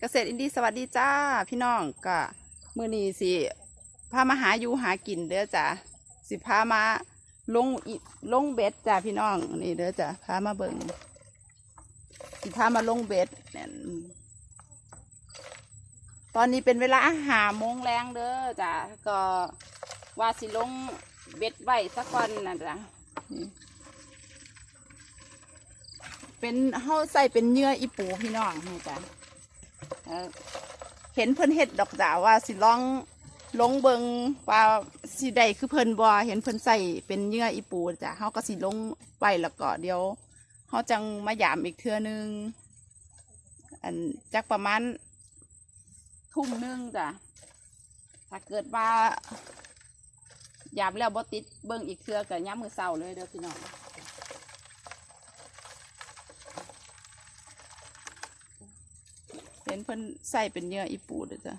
เกษตรอินดี้สวัสดีจ้าพี่น้องก็มือนี้สิพามาหาอยู่หากินเด้อจ้าสิพามาลงอิลงเบ็ดจ้าพี่น้องนี่เด้อจ้าพามาเบิ่งสิพามาลงเบ็ดเนี่ยตอนนี้เป็นเวลาหาโมงแรงเด้อจ้าก็ว่าสิลงเบ็ดไว้สักวันนะจ้ะเป็นเฮาใส่เป็นเนื้ออีปูพี่น้องนี่จ้ะ เห็นเพิ่นเฮ็ดดอกจ๋าว่าสิลองลงเบิงว่าสิได้คือเพิ่นบ่เห็นเพิ่นใส่เป็นเยื่ออีปูจ้ะเฮาก็สิลงไปแล้วก็เดี๋ยวเฮาจังมายามอีกเทื่อนึง อันจักประมาณทุ่มหนึงจ้ะถ้าเกิดว่ายามแล้วบ่ติดเบิงอีกเทื่อก็ยามมื้อเช้าเลยเด้อพี่น้อง เห็นเพิ่นใส่เป็นเนื้ออีปูเด้อจ้ะ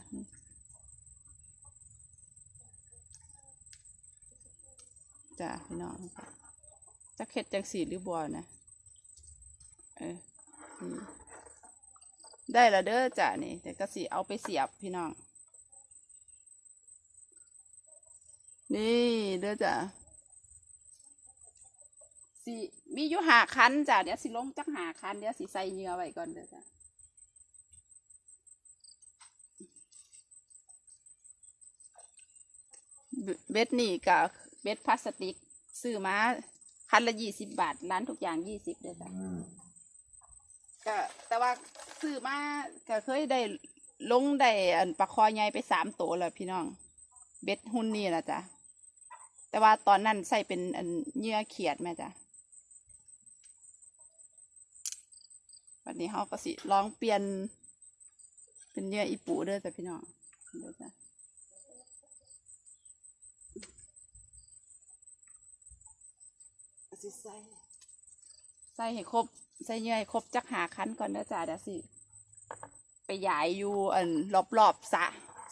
จ้ะพี่น้องจะเข็ดจังสีหรือบัวนะเออได้ละเด้อจ้ะนี่แต่ก็สิเอาไปเสียบพี่น้อง นี่เด้อจ้ะสิมีอยู่หาคันจ้ะเดี๋ยวสิลงจักหาคันเดี๋ยวสิใส่เนื้อไว้ก่อนเด้อจ้ะ เบเบ็ดนี่กับเบ็ดพลาสติก ซื้อมาคันละยี่สิบบาท ร้านทุกอย่างยี่สิบเด้อจ้ะก็แต่ว่าซื้อมาก็เคยได้ลงได้อันปลาคอใหญ่ไปสามตัวแล้วพี่น้อง เบ็ดหุ่นนี่นะจ๊ะแต่ว่าตอนนั้นใส่เป็นอันเหยื่อเขียดแม่จ้ะวันนี้เขาก็สิลองเปลี่ยน เป็นเหยื่ออีปูเด้อจ้ะพี่น้องเด้อจ้ะ สิใส่ใส่ให้ครบใส่เยื่อให้ครบจักหาคันก่อนเด้อจ้าเดี๋ยวสิ ไปยายอยู่อันรอบๆสระ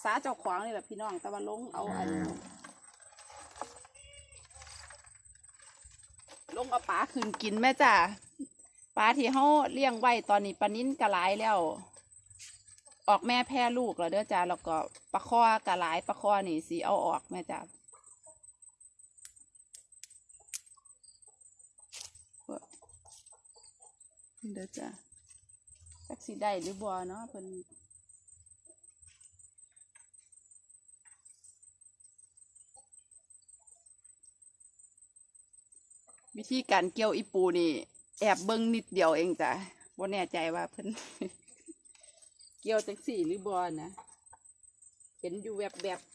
สระเจ้าของนี่แหละพี่น้องแต่ว่าลงเอาอัน ลงเอาปลาขึ้นกินแม่จ้าปลาที่เขาเลี้ยงไว้ตอนนี้ปลานิ้นกระหลายแล้ว ออกแม่แพร่ลูกแล้วเด้อจ้าแล้วก็ปลาข้อกระหลายปลาข้อนี่สีเอาออกแม่จ้า เด้อจ้ะจักสิได้หรือบ่เนาะเพิ่นวิธีการเกี่ยวอีปูนี่ แอบเบิ่งนิดเดียวเองจ้ะบ่แน่ใจว่าเพิ่นเกี่ยวจังสี่หรือบ่นะเห็นอยู่แบบแ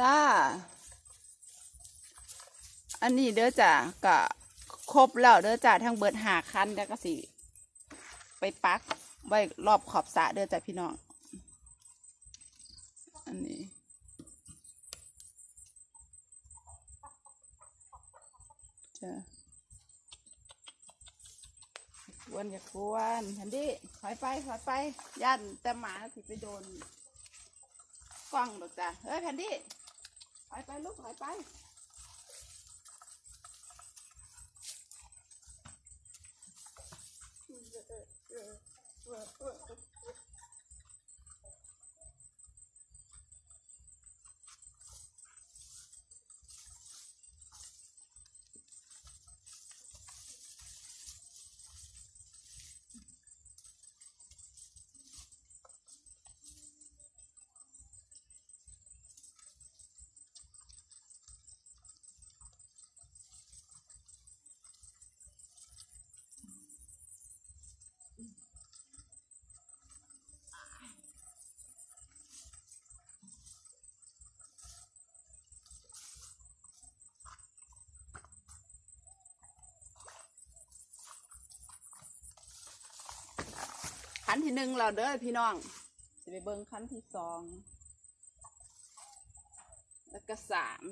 จ้า อันนี้เด้อจ้ะก็ครบแล้วเด้อจ้ะทั้งเบิดหาคันแล้วก็สิ ไปปักไว้รอบขอบสระเด้อจ้ะพี่น้อง อันนี้จ้ะกวนอย่ากวนทันดิถอยไปถอยไปย่านแต่หมาสิไปโดนกล้องดอกจ้ะเฮ้ยแผ่นดิ ไปไปลูกหอยไป นที่หนึ่งแล้วเด้อพี่น้องจะไปเบิ่งคันที่สองแล้วก็สาม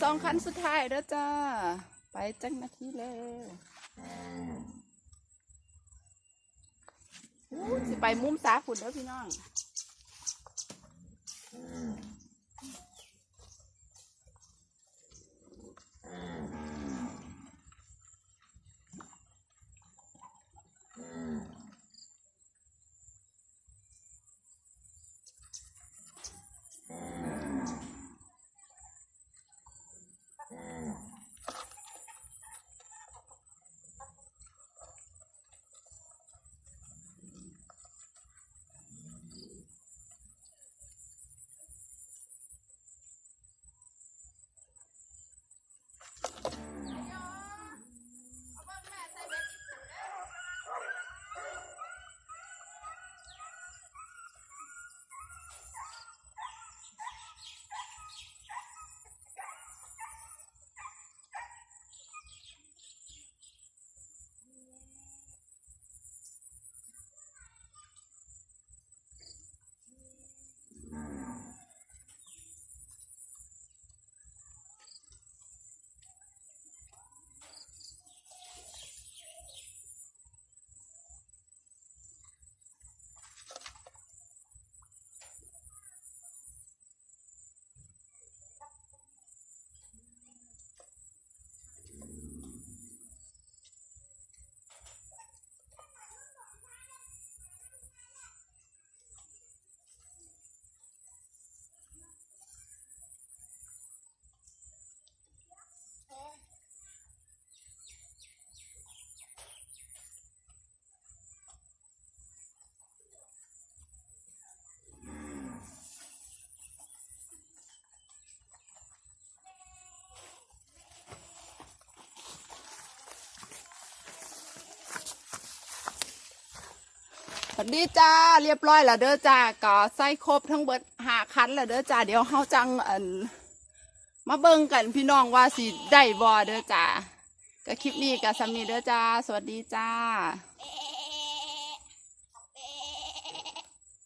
สองคันสุดท้ายแล้วจ้า ไปจังนาทีแล้ววูสิไปมุมสาฝุ่นเด้อพี่น้อง สวัสดีจ้าเรียบร้อยแล้วเด้อจ้าก็ใส่ครบทั้งเบิดหาคันแล้วเด้อจ้าเดี๋ยวเฮาจังอันมาเบิ่งกันพี่น้องว่าสิได้บ่เด้อจ้าก็คลิปนี้ก็สำนีเด้อจ้า สวัสดีจ้า